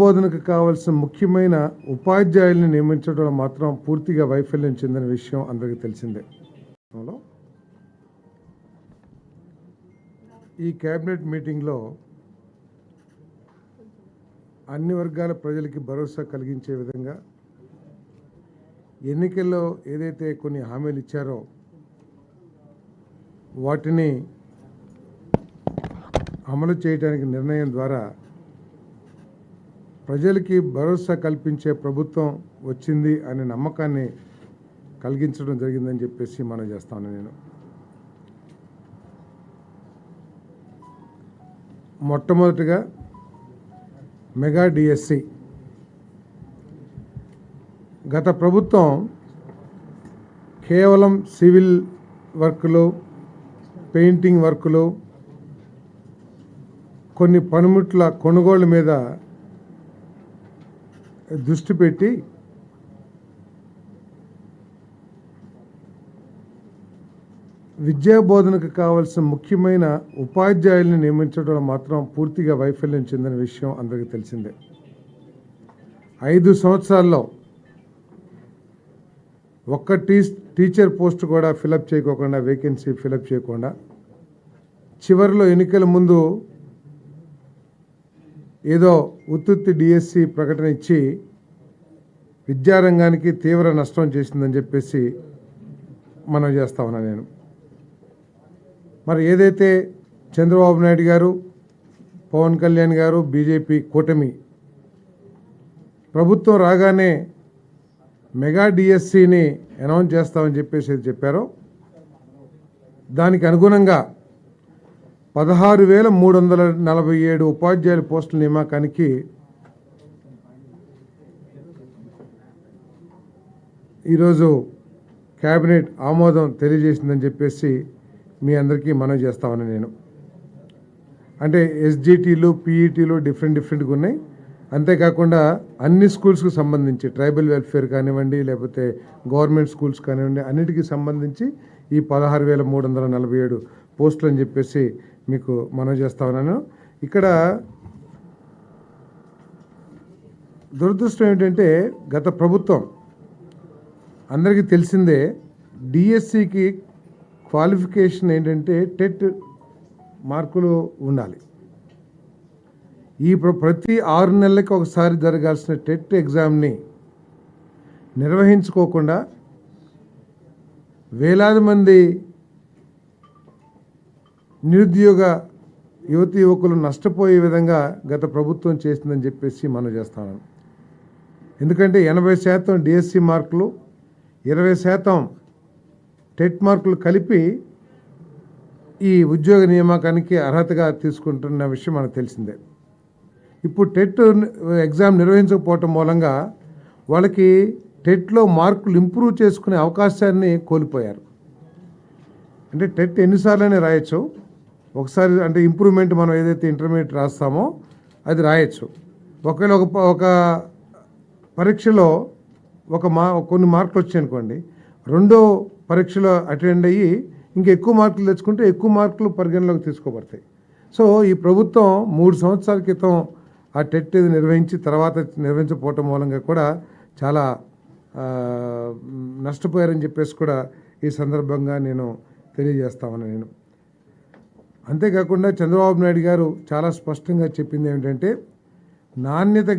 బోధనకు కావాల్సిన ముఖ్యమైన ఉపాధ్యాయుల్ని నియమించడంలో మాత్రం పూర్తిగా వైఫల్యం చెందిన విషయం అందరికీ తెలిసిందే. ఈ కేబినెట్ మీటింగ్లో అన్ని వర్గాల ప్రజలకి భరోసా కలిగించే విధంగా ఎన్నికల్లో ఏదైతే కొన్ని హామీలు ఇచ్చారో వాటిని అమలు చేయడానికి నిర్ణయం ద్వారా ప్రజలకి భరోసా కల్పించే ప్రభుత్వం వచ్చింది అనే నమ్మకాన్ని కలిగించడం జరిగిందని చెప్పేసి మనం చేస్తాను నేను. మొట్టమొదటిగా మెగా డిఎస్సి. గత ప్రభుత్వం కేవలం సివిల్ వర్క్లు పెయింటింగ్ వర్కులు కొన్ని పనిముట్ల కొనుగోలు మీద దృష్టి పెట్టి విద్యా బోధనకు కావాల్సిన ముఖ్యమైన ఉపాధ్యాయుల్ని నియమించడంలో మాత్రం పూర్తిగా వైఫల్యం చెందిన విషయం అందరికీ తెలిసిందే. ఐదు సంవత్సరాల్లో ఒక్క టీ టీచర్ పోస్ట్ కూడా ఫిలప్ చేయకోకుండా వేకెన్సీ ఫిలప్ చేయకుండా చివరిలో ఎన్నికల ముందు ఏదో ఉత్తుత్తి డిఎస్సి ప్రకటన ఇచ్చి విద్యారంగానికి తీవ్ర నష్టం చేసిందని చెప్పేసి మనం చేస్తా ఉన్నా నేను. మరి ఏదైతే చంద్రబాబు నాయుడు గారు పవన్ కళ్యాణ్ గారు బీజేపీ కూటమి ప్రభుత్వం రాగానే మెగా డిఎస్సిని అనౌన్స్ చేస్తామని చెప్పేసి చెప్పారో దానికి అనుగుణంగా పదహారు వేల మూడు వందల నలభై ఏడు ఉపాధ్యాయుల పోస్టుల నియామకానికి ఈరోజు కేబినెట్ ఆమోదం తెలియజేసిందని చెప్పేసి మీ అందరికీ మనవి చేస్తామని నేను. అంటే ఎస్జిటీలు పీఈటీలు డిఫరెంట్ డిఫరెంట్గా ఉన్నాయి. అంతేకాకుండా అన్ని స్కూల్స్కి సంబంధించి ట్రైబల్ వెల్ఫేర్ కానివ్వండి లేకపోతే గవర్నమెంట్ స్కూల్స్ కానివ్వండి అన్నిటికీ సంబంధించి ఈ పదహారు వేల మూడు వందల నలభై ఏడు పోస్టులు అని చెప్పేసి మీకు మనవి చేస్తా ఉన్నాను. ఇక్కడ దురదృష్టం ఏంటంటే గత ప్రభుత్వం అందరికీ తెలిసిందే డిఎస్సికి క్వాలిఫికేషన్ ఏంటంటే టెట్ మార్కులు ఉండాలి. ఈ ప్రతి ఆరు నెలలకి ఒకసారి జరగాల్సిన టెట్ ఎగ్జామ్ని నిర్వహించుకోకుండా వేలాది మంది నిరుద్యోగ యువతి యువకులు నష్టపోయే విధంగా గత ప్రభుత్వం చేసిందని చెప్పేసి మనం చేస్తాను ఎందుకంటే ఎనభై శాతం డిఎస్సి మార్కులు ఇరవై శాతం టెట్ మార్కులు కలిపి ఈ ఉద్యోగ నియామకానికి అర్హతగా తీసుకుంటున్న విషయం మనకు తెలిసిందే. ఇప్పుడు టెట్ ఎగ్జామ్ నిర్వహించకపోవటం మూలంగా వాళ్ళకి టెట్లో మార్కులు ఇంప్రూవ్ చేసుకునే అవకాశాన్ని కోల్పోయారు. అంటే టెట్ ఎన్నిసార్లైనా రాయొచ్చు ఒకసారి అంటే ఇంప్రూవ్మెంట్ మనం ఏదైతే ఇంటర్మీడియట్ రాస్తామో అది రాయొచ్చు. ఒకవేళ ఒక ఒక పరీక్షలో ఒక మా కొన్ని మార్కులు వచ్చాయనుకోండి రెండో పరీక్షలో అటెండ్ అయ్యి ఇంకా ఎక్కువ మార్కులు తెచ్చుకుంటే ఎక్కువ మార్కులు పరిగణలోకి తీసుకోబడతాయి. సో ఈ ప్రభుత్వం మూడు సంవత్సరాల క్రితం ఆ టెట్ ఇది నిర్వహించి తర్వాత నిర్వహించకపోవటం మూలంగా కూడా చాలా నష్టపోయారని చెప్పేసి కూడా ఈ సందర్భంగా నేను తెలియజేస్తామని నేను. అంతేకాకుండా చంద్రబాబు నాయుడు గారు చాలా స్పష్టంగా చెప్పింది ఏమిటంటే నాణ్యత